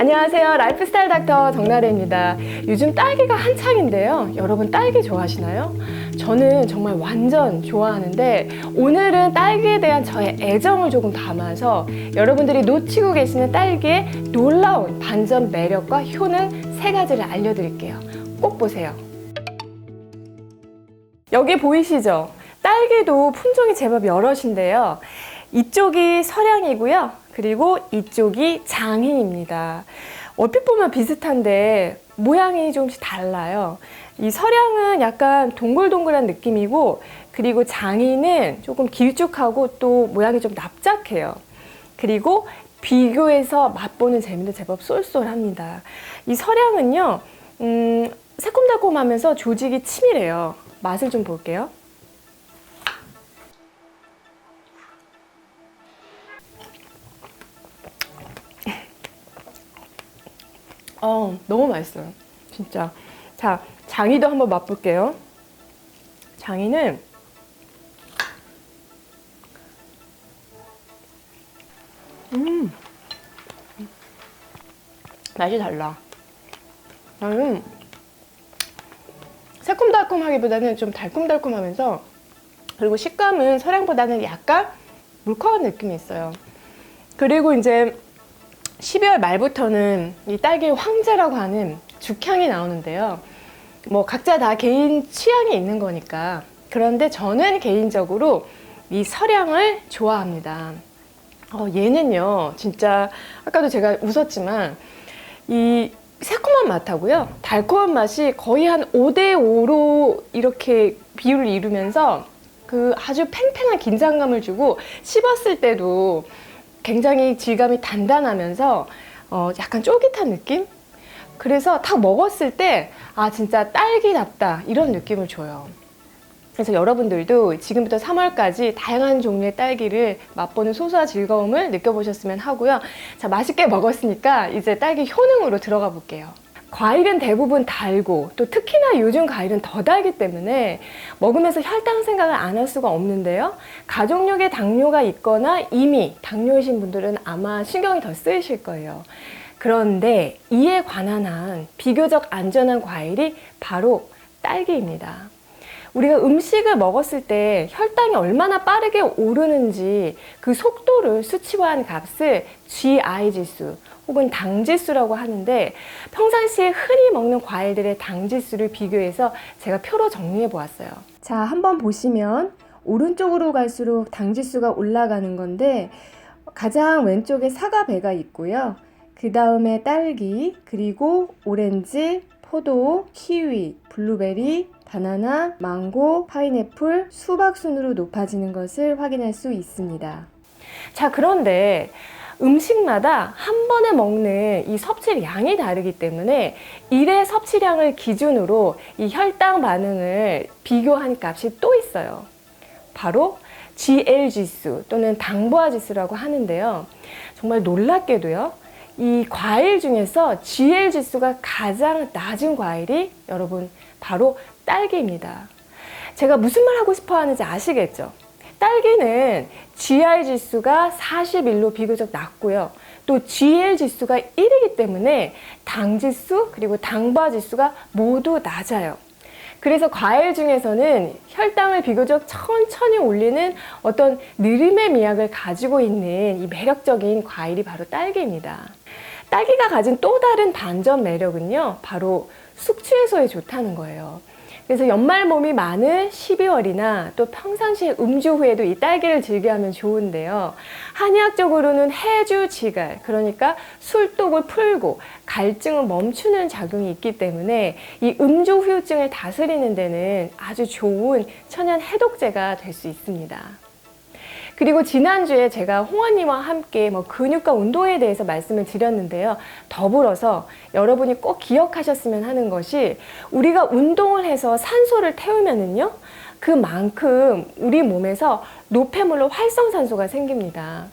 안녕하세요. 라이프스타일 닥터 정나래입니다. 요즘 딸기가 한창인데요. 여러분 딸기 좋아하시나요? 저는 정말 완전 좋아하는데 오늘은 딸기에 대한 저의 애정을 조금 담아서 여러분들이 놓치고 계시는 딸기의 놀라운 반전 매력과 효능 세 가지를 알려드릴게요. 꼭 보세요. 여기 보이시죠? 딸기도 품종이 제법 여럿인데요. 이쪽이 서량이고요. 그리고 이쪽이 장희입니다. 얼핏 보면 비슷한데 모양이 조금씩 달라요. 이 서량은 약간 동글동글한 느낌이고 그리고 장희는 조금 길쭉하고 또 모양이 좀 납작해요. 그리고 비교해서 맛보는 재미도 제법 쏠쏠합니다. 이 서량은요, 음, 새콤달콤하면서 조직이 치밀해요. 맛을 좀 볼게요. 어, 너무 맛있어요. 진짜. 자, 장이도 한번 맛볼게요. 장이는 음. 맛이 달라. 나는 새콤달콤하기보다는 좀 달콤달콤하면서 그리고 식감은 서량보다는 약간 물컹한 느낌이 있어요. 그리고 이제 12월 말부터는 이 딸기 황제라고 하는 죽향이 나오는데요. 뭐 각자 다 개인 취향이 있는 거니까. 그런데 저는 개인적으로 이 서량을 좋아합니다. 어, 얘는요, 진짜 아까도 제가 웃었지만 이 새콤한 맛하고요, 달콤한 맛이 거의 한 5대 5로 이렇게 비율을 이루면서 그 아주 팽팽한 긴장감을 주고 씹었을 때도 굉장히 질감이 단단하면서 어, 약간 쫄깃한 느낌? 그래서 딱 먹었을 때, 아, 진짜 딸기답다. 이런 느낌을 줘요. 그래서 여러분들도 지금부터 3월까지 다양한 종류의 딸기를 맛보는 소소한 즐거움을 느껴보셨으면 하고요. 자, 맛있게 먹었으니까 이제 딸기 효능으로 들어가 볼게요. 과일은 대부분 달고 또 특히나 요즘 과일은 더 달기 때문에 먹으면서 혈당 생각을 안 할 수가 없는데요. 가족력에 당뇨가 있거나 이미 당뇨이신 분들은 아마 신경이 더 쓰이실 거예요. 그런데 이에 관한 한 비교적 안전한 과일이 바로 딸기입니다. 우리가 음식을 먹었을 때 혈당이 얼마나 빠르게 오르는지 그 속도를 수치화한 값을 GI 지수 혹은 당 지수라고 하는데 평상시에 흔히 먹는 과일들의 당 지수를 비교해서 제가 표로 정리해 보았어요. 자, 한번 보시면 오른쪽으로 갈수록 당 지수가 올라가는 건데 가장 왼쪽에 사과 배가 있고요. 그 다음에 딸기, 그리고 오렌지, 포도, 키위, 블루베리, 바나나, 망고, 파인애플, 수박 순으로 높아지는 것을 확인할 수 있습니다. 자, 그런데 음식마다 한 번에 먹는 이 섭취 양이 다르기 때문에 일의 섭취량을 기준으로 이 혈당 반응을 비교한 값이 또 있어요. 바로 GL 지수 또는 당부화 지수라고 하는데요. 정말 놀랍게도요. 이 과일 중에서 GL 지수가 가장 낮은 과일이 여러분 바로 딸기입니다. 제가 무슨 말 하고 싶어 하는지 아시겠죠? 딸기는 GI 지수가 41로 비교적 낮고요. 또 GL 지수가 1이기 때문에 당 지수 그리고 당바 지수가 모두 낮아요. 그래서 과일 중에서는 혈당을 비교적 천천히 올리는 어떤 느림의 미학을 가지고 있는 이 매력적인 과일이 바로 딸기입니다. 딸기가 가진 또 다른 반전 매력은요, 바로 숙취 해소에 좋다는 거예요. 그래서 연말 몸이 많은 12월이나 또 평상시에 음주 후에도 이 딸기를 즐겨하면 좋은데요. 한의학적으로는 해주 지갈, 그러니까 술독을 풀고 갈증을 멈추는 작용이 있기 때문에 이 음주 후유증을 다스리는 데는 아주 좋은 천연 해독제가 될 수 있습니다. 그리고 지난주에 제가 홍원님과 함께 뭐 근육과 운동에 대해서 말씀을 드렸는데요. 더불어서 여러분이 꼭 기억하셨으면 하는 것이 우리가 운동을 해서 산소를 태우면은요. 그만큼 우리 몸에서 노폐물로 활성산소가 생깁니다.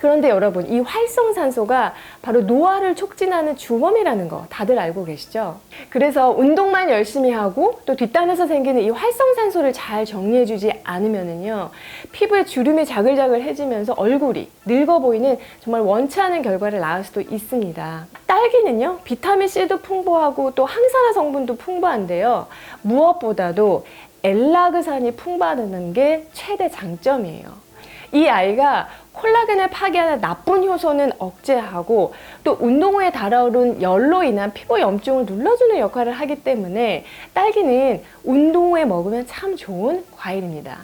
그런데 여러분, 이 활성산소가 바로 노화를 촉진하는 주범이라는 거 다들 알고 계시죠? 그래서 운동만 열심히 하고 또 뒷단에서 생기는 이 활성산소를 잘 정리해주지 않으면은요, 피부에 주름이 자글자글해지면서 얼굴이 늙어 보이는 정말 원치 않은 결과를 낳을 수도 있습니다. 딸기는요, 비타민C도 풍부하고 또 항산화 성분도 풍부한데요. 무엇보다도 엘라그산이 풍부하다는 게 최대 장점이에요. 이 알가 콜라겐을 파괴하는 나쁜 효소는 억제하고 또 운동 후에 달아오른 열로 인한 피부 염증을 눌러주는 역할을 하기 때문에 딸기는 운동 후에 먹으면 참 좋은 과일입니다.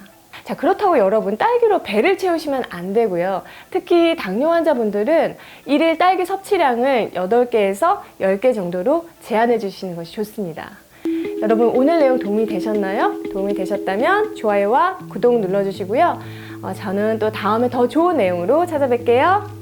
자, 그렇다고 여러분 딸기로 배를 채우시면 안 되고요. 특히 당뇨 환자분들은 일일 딸기 섭취량을 8개에서 10개 정도로 제한해 주시는 것이 좋습니다. 여러분 오늘 내용 도움이 되셨나요? 도움이 되셨다면 좋아요와 구독 눌러주시고요. 어, 저는 또 다음에 더 좋은 내용으로 찾아뵐게요.